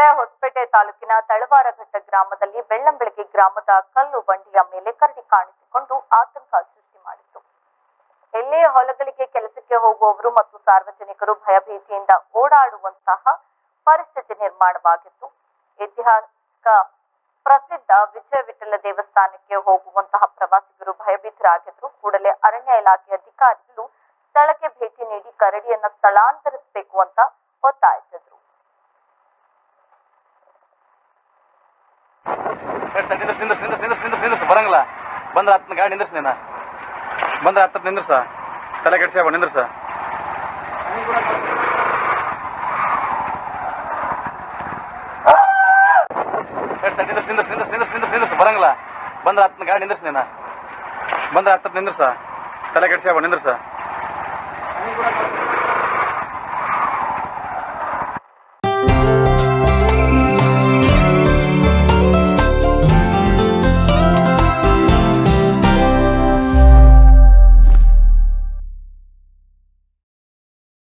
ಜಿಲ್ಲೆ ಹೊಸಪೇಟೆ ತಾಲೂಕಿನ ತಳವಾರಘಟ್ಟ ಗ್ರಾಮದಲ್ಲಿ ಬೆಳ್ಳಂಬೆಳಗ್ಗೆ ಗ್ರಾಮದ ಕಲ್ಲು ಬಂಡಿಯ ಮೇಲೆ ಕರಡಿ ಕಾಣಿಸಿಕೊಂಡು ಆತಂಕ ಸೃಷ್ಟಿ ಮಾಡಿತು ಎಲ್ಲಿಯೇ ಹೊಲಗಳಿಗೆ ಕೆಲಸಕ್ಕೆ ಹೋಗುವವರು ಮತ್ತು ಸಾರ್ವಜನಿಕರು ಭಯಭೀತಿಯಿಂದ ಓಡಾಡುವಂತಹ ಪರಿಸ್ಥಿತಿ ನಿರ್ಮಾಣವಾಗಿತ್ತು. ಐತಿಹಾಸಿಕ ಪ್ರಸಿದ್ಧ ವಿಜಯ ವಿಠಲ ದೇವಸ್ಥಾನಕ್ಕೆ ಹೋಗುವಂತಹ ಪ್ರವಾಸಿಗರು ಭಯಭೀತರಾಗಿದ್ರು ಕೂಡಲೇ ಅರಣ್ಯ ಇಲಾಖೆ ಅಧಿಕಾರಿಗಳು ಸ್ಥಳಕ್ಕೆ ಭೇಟಿ ನೀಡಿ ಕರಡಿಯನ್ನ ಸ್ಥಳಾಂತರಿಸಬೇಕು ಅಂತ ಒತ್ತಾಯಿಸಿದ್ರು. ನಿಂದ್ರಸ್ ನಿಂದ್ರಸ್ ನಿಂದ್ರಸ್ ನಿಂದ್ರಸ್ ನಿಂದ್ರಸ್ ನಿಂದ್ರಸ್. ಬರಂಗಿಲ್ಲ. ಬಂದ್ರೆ ಹತ್ತು ಗಾಡಿ ನಿಂದ್ರಸ್ ನೀನ. ಬಂದ್ರೆ ಹತ್ತತ್ತು ನಿಂದ್ರಸ. ತಲೆ ಕೆಡ್ಸ್ಯಾವ ನಿಂದ್ರಸ. ನಿಂದ್ರಸ್ ನಿಂದ್ರಸ್ ನಿಂದ್ರಸ್ ನಿಂದ್ರಸ್ ನಿಂದ್ರಸ್ ನಿಂದ್ರಸ್. ಬರಂಗಿಲ್ಲ. ಬಂದ್ರೆ ಹತ್ತು ಗಾಡಿ ನಿಂದ್ರಸ್ ನೀನ. ಬಂದ್ರೆ ಹತ್ತತ್ತು ನಿಂದ್ರಸ. ತಲೆ ಕೆಡ್ಸ್ಯಾವ ನಿಂದ್ರಸ.